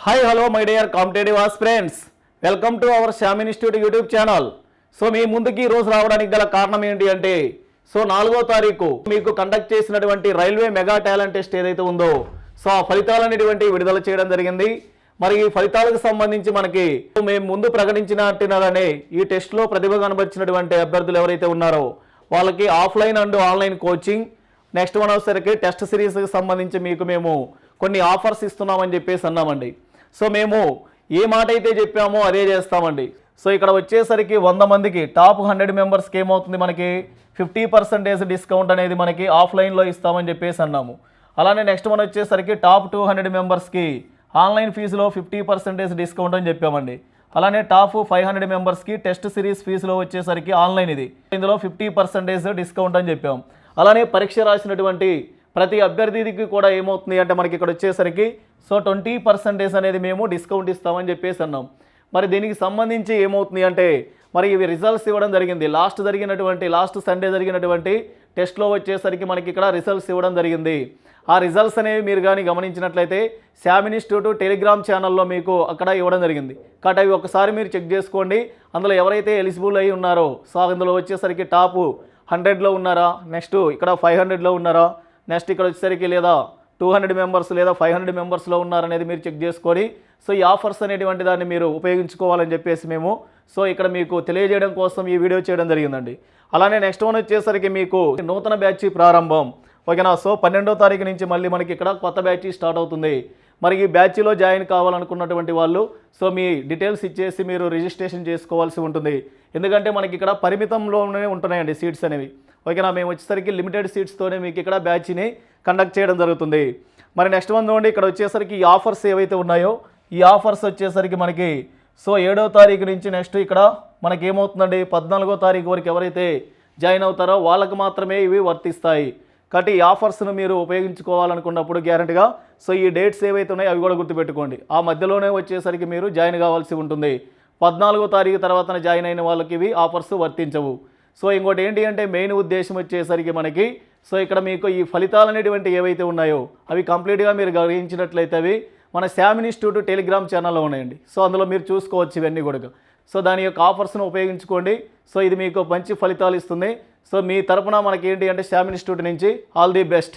Hi hello my dear competitive friends welcome to our Shyam institute YouTube channel so మీ ముందుకి ఈ రోజు రావడానికి గల కారణం ఏంటి అంటే సో నాలుగో తారీఖు మీకు కండక్ట్ చేసినటువంటి రైల్వే మెగా టాలెంట్ టెస్ట్ ఏదైతే ఉందో సో ఆ ఫలితాలు అనేటువంటి విడుదల చేయడం జరిగింది. మరి ఈ ఫలితాలకు సంబంధించి మనకి మేము ముందు ప్రకటించినట్టుగానే ఈ టెస్ట్లో ప్రతిభ కనబరిచినటువంటి అభ్యర్థులు ఎవరైతే ఉన్నారో వాళ్ళకి offline and online coaching next one వచ్చేసరికి టెస్ట్ సిరీస్కి సంబంధించి మీకు మేము కొన్ని ఆఫర్స్ ఇస్తున్నామని చెప్పేసి అన్నామండి. సో మేము ఏ మాట అయితే చెప్పామో అదే చేస్తామండి. సో ఇక్కడ వచ్చేసరికి వంద మందికి టాప్ హండ్రెడ్ మెంబర్స్కి ఏమవుతుంది మనకి? ఫిఫ్టీ పర్సెంటేజ్ డిస్కౌంట్ అనేది మనకి ఆఫ్లైన్లో ఇస్తామని చెప్పేసి అన్నాము. అలానే నెక్స్ట్ మనం వచ్చేసరికి టాప్ టూ హండ్రెడ్ మెంబర్స్కి ఆన్లైన్ ఫీజులో ఫిఫ్టీ పర్సెంటేజ్ డిస్కౌంట్ అని చెప్పామండి. అలానే టాప్ ఫైవ్ హండ్రెడ్ మెంబర్స్కి టెస్ట్ సిరీస్ ఫీజులో వచ్చేసరికి ఆన్లైన్ ఇది. ఇందులో ఫిఫ్టీ పర్సెంటేజ్ డిస్కౌంట్ అని చెప్పాం. అలానే పరీక్ష రాసినటువంటి ప్రతి అభ్యర్థికి కూడా ఏమవుతుంది అంటే మనకి ఇక్కడ వచ్చేసరికి సో ట్వంటీ పర్సెంటేజ్ అనేది మేము డిస్కౌంట్ ఇస్తామని చెప్పేసి అన్నాం. మరి దీనికి సంబంధించి ఏమవుతుంది అంటే మరి ఇవి రిజల్ట్స్ ఇవ్వడం జరిగింది. లాస్ట్ జరిగినటువంటి లాస్ట్ సండే జరిగినటువంటి టెస్ట్లో వచ్చేసరికి మనకి ఇక్కడ రిజల్ట్స్ ఇవ్వడం జరిగింది. ఆ రిజల్ట్స్ అనేవి మీరు కానీ గమనించినట్లయితే శామ్ ఇన్స్టిట్యూట్ టెలిగ్రామ్ ఛానల్లో మీకు అక్కడ ఇవ్వడం జరిగింది. కాబట్టి అవి ఒకసారి మీరు చెక్ చేసుకోండి. అందులో ఎవరైతే ఎలిజిబుల్ అయి ఉన్నారో సో అందులో వచ్చేసరికి టాపు హండ్రెడ్లో ఉన్నారా? నెక్స్ట్ ఇక్కడ ఫైవ్ హండ్రెడ్లో ఉన్నారా? నెక్స్ట్ ఇక్కడ వచ్చేసరికి లేదా టూ హండ్రెడ్ మెంబర్స్ లేదా ఫైవ్ హండ్రెడ్ మెంబర్స్లో ఉన్నారనేది మీరు చెక్ చేసుకొని సో ఈ ఆఫర్స్ అనేటువంటి దాన్ని మీరు ఉపయోగించుకోవాలని చెప్పేసి మేము సో ఇక్కడ మీకు తెలియజేయడం కోసం ఈ వీడియో చేయడం జరిగిందండి. అలానే నెక్స్ట్ వన్ వచ్చేసరికి మీకు నూతన బ్యాచ్ ప్రారంభం. ఓకేనా? సో పన్నెండో తారీఖు నుంచి మళ్ళీ మనకి ఇక్కడ కొత్త బ్యాచ్ స్టార్ట్ అవుతుంది. మరి ఈ బ్యాచ్లో జాయిన్ కావాలనుకున్నటువంటి వాళ్ళు సో మీ డీటెయిల్స్ ఇచ్చేసి మీరు రిజిస్ట్రేషన్ చేసుకోవాల్సి ఉంటుంది. ఎందుకంటే మనకి ఇక్కడ పరిమితంలోనే ఉంటున్నాయండి సీట్స్ అనేవి. ఓకేనా మేము వచ్చేసరికి లిమిటెడ్ సీట్స్తోనే మీకు ఇక్కడ బ్యాచ్ని కండక్ట్ చేయడం జరుగుతుంది. మరి నెక్స్ట్ వన్ చూడండి ఇక్కడ వచ్చేసరికి ఈ ఆఫర్స్ ఏవైతే ఉన్నాయో ఈ ఆఫర్స్ వచ్చేసరికి మనకి సో ఏడో తారీఖు నుంచి నెక్స్ట్ ఇక్కడ మనకి ఏమవుతుందండి పద్నాలుగో తారీఖు వరకు ఎవరైతే జాయిన్ అవుతారో వాళ్ళకు మాత్రమే ఇవి వర్తిస్తాయి. కాబట్టి ఈ ఆఫర్స్ను మీరు ఉపయోగించుకోవాలనుకున్నప్పుడు గ్యారంటీగా సో ఈ డేట్స్ ఏవైతే ఉన్నాయో అవి కూడా గుర్తుపెట్టుకోండి. ఆ మధ్యలోనే వచ్చేసరికి మీరు జాయిన్ కావాల్సి ఉంటుంది. పద్నాలుగో తారీఖు తర్వాత జాయిన్ అయిన వాళ్ళకి ఇవి ఆఫర్స్ వర్తించవు. సో ఇంకోటి ఏంటి అంటే మెయిన్ ఉద్దేశం వచ్చేసరికి మనకి సో ఇక్కడ మీకు ఈ ఫలితాలు అనేటువంటి ఏవైతే ఉన్నాయో అవి కంప్లీట్గా మీరు గ్రహించినట్లయితే అవి మన శామ్ ఇన్స్టిట్యూట్ టెలిగ్రామ్ ఛానల్లో ఉన్నాయండి. సో అందులో మీరు చూసుకోవచ్చు ఇవన్నీ కూడా. సో దాని యొక్క ఆఫర్స్ను ఉపయోగించుకోండి. సో ఇది మీకు మంచి ఫలితాలు ఇస్తుంది. సో మీ తరపున మనకి ఏంటి అంటే శామ్ ఇన్స్టిట్యూట్ నుంచి ఆల్ ది బెస్ట్.